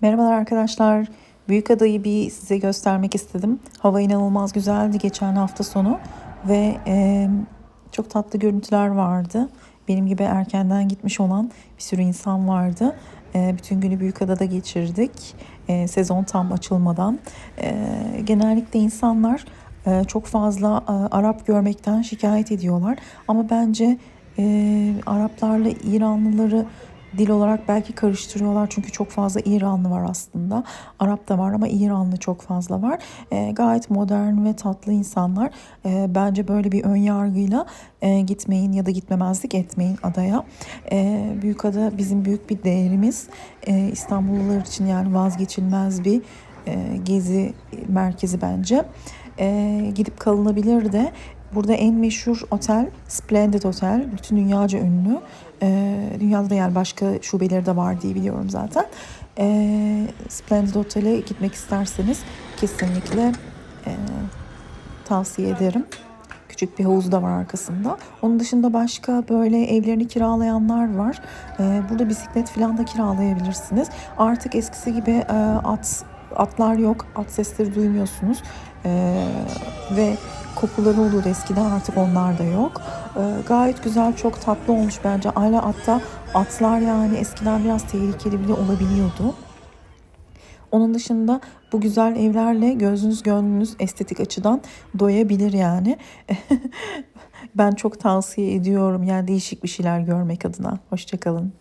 Merhabalar arkadaşlar. Büyük adayı bir size göstermek istedim. Hava inanılmaz güzeldi geçen hafta sonu ve e, çok tatlı görüntüler vardı. Benim gibi erkenden gitmiş olan bir sürü insan vardı. E, bütün günü Büyükada'da geçirdik. E, sezon tam açılmadan. E, genellikle insanlar e, çok fazla e, Arap görmekten şikayet ediyorlar. Ama bence e, Araplarla İranlıları dil olarak belki karıştırıyorlar çünkü çok fazla İranlı var aslında. Arap da var ama İranlı çok fazla var. E, gayet modern ve tatlı insanlar. E, bence böyle bir ön yargıyla e, gitmeyin ya da gitmemezlik etmeyin adaya. E, Büyükada bizim büyük bir değerimiz. E, İstanbullular için yani vazgeçilmez bir e, gezi merkezi bence. E, gidip kalınabilir de. Burada en meşhur otel Splendid Otel. Bütün dünyaca ünlü. E, dünyada da yani başka şubeleri de var diye biliyorum zaten. E, Splendid Otel'e gitmek isterseniz kesinlikle e, tavsiye ederim. Küçük bir havuz da var arkasında. Onun dışında başka böyle evlerini kiralayanlar var. E, burada bisiklet falan da kiralayabilirsiniz. Artık eskisi gibi e, at atlar yok. At sesleri duymuyorsunuz. E, ve kokuları olurdu eskiden artık onlar da yok. E, gayet güzel, çok tatlı olmuş bence. Hala hatta atlar yani eskiden biraz tehlikeli bile olabiliyordu. Onun dışında bu güzel evlerle gözünüz gönlünüz estetik açıdan doyabilir yani. ben çok tavsiye ediyorum yani değişik bir şeyler görmek adına. Hoşçakalın.